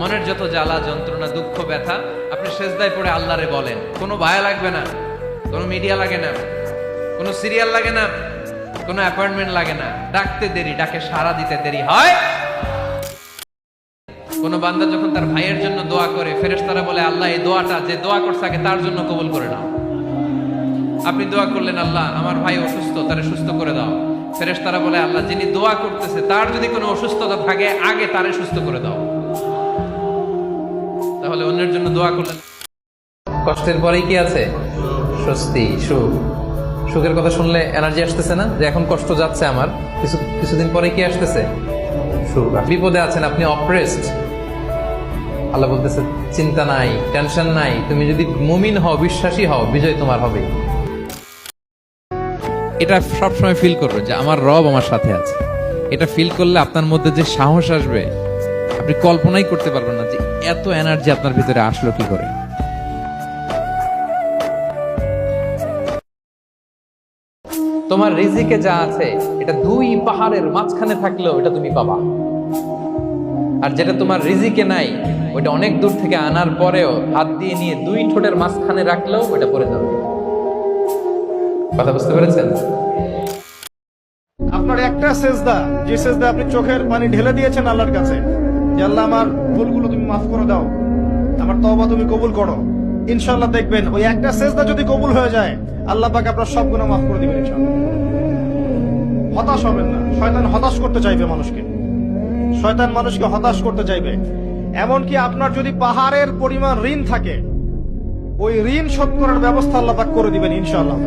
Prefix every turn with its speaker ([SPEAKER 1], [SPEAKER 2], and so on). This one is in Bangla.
[SPEAKER 1] মনের যত জ্বালা, যন্ত্রণা, দুঃখ, ব্যথা, আপনি সেজদায় পড়ে আল্লাহরে বলেন। কোনো ভায়া লাগবে না, কোনো মিডিয়া লাগে না, কোনো সিরিয়াল লাগে না, কোনো অ্যাপয়েন্টমেন্ট লাগে না। ডাকতে দেরি, ডাকে সারা দিতে দেরি হয়। কোন বান্দা যখন তার ভাইয়ের জন্য দোয়া করে, ফেরেশতারা বলে, আল্লাহ, এই দোয়াটা যে দোয়া করছে আগে তার জন্য কবুল করে নাও। আপনি দোয়া করলেন, আল্লাহ, আমার ভাই অসুস্থ, তারে সুস্থ করে দাও। ফেরেশতারা বলে, আল্লাহ, যিনি দোয়া করতেছে, তার যদি কোনো অসুস্থতা থাকে, আগে তারে সুস্থ করে দাও। তাহলে অন্যের জন্য দোয়া করলেন কষ্টের পরেই কি আছে? স্বস্তি, সুখ। সুখের কথা শুনলে এনার্জি আসতেছে না? যে এখন কষ্ট যাচ্ছে আমার, কিছু, কিছুদিন পরে কি আসতেছে? সুখ। বিপদে আছেন, আপনি অপ্রেসড আল্লাহ বলতেছে, চিন্তা নাই টেনশন নাই। তুমি যদি মুমিন হও, বিশ্বাসী হও, বিজয় তোমার হবে। এটা সবসময় ফিল করবে যে আমার রব আমার সাথে আছে। এটা ফিল করলে আপনার মধ্যে যে সাহস আসবে আপনি কল্পনাই করতে পারবেন না যে এত এনার্জি আপনার ভিতরে আসলো কি করে। তোমার রিজিকে যা আছে, এটা দুই পাহাড়ের মাঝখানে থাকলেও এটা তুমি পাবা। আর যেটা তোমার রিজিকে নাই ওটা অনেক দূর থেকে আনার পরেও হাত দিয়ে নিয়ে দুই ঠোঁটের মাঝখানে রাখলেও ওটা পড়ে যাবে। কথা বুঝতে পেরেছেন?
[SPEAKER 2] আপনার একটা সেজদা, যে সেজদা আপনি চোখের পানি ঢেলে দিয়েছেন আল্লাহর কাছে আল্লাহ আমার ভুলগুলো তুমি মাফ করে দাও। আমার তওবা তুমি কবুল করো। ইনশাল্লাহ দেখবেন, ওই একটা সেজদা যদি কবুল হয়ে যায়, আল্লাহ পাক আপনার সব গুনাহ মাফ করে দিবেন হতাশ হবেন না। শয়তান হতাশ করতে চাইবে মানুষকে। শয়তান মানুষকে হতাশ করতে চাইবে। এমনকি আপনার যদি পাহাড়ের পরিমাণ ঋণ থাকে, ওই ঋণ শোধ করার ব্যবস্থা আল্লাহ পাক করে দিবেন ইনশাআল্লাহ।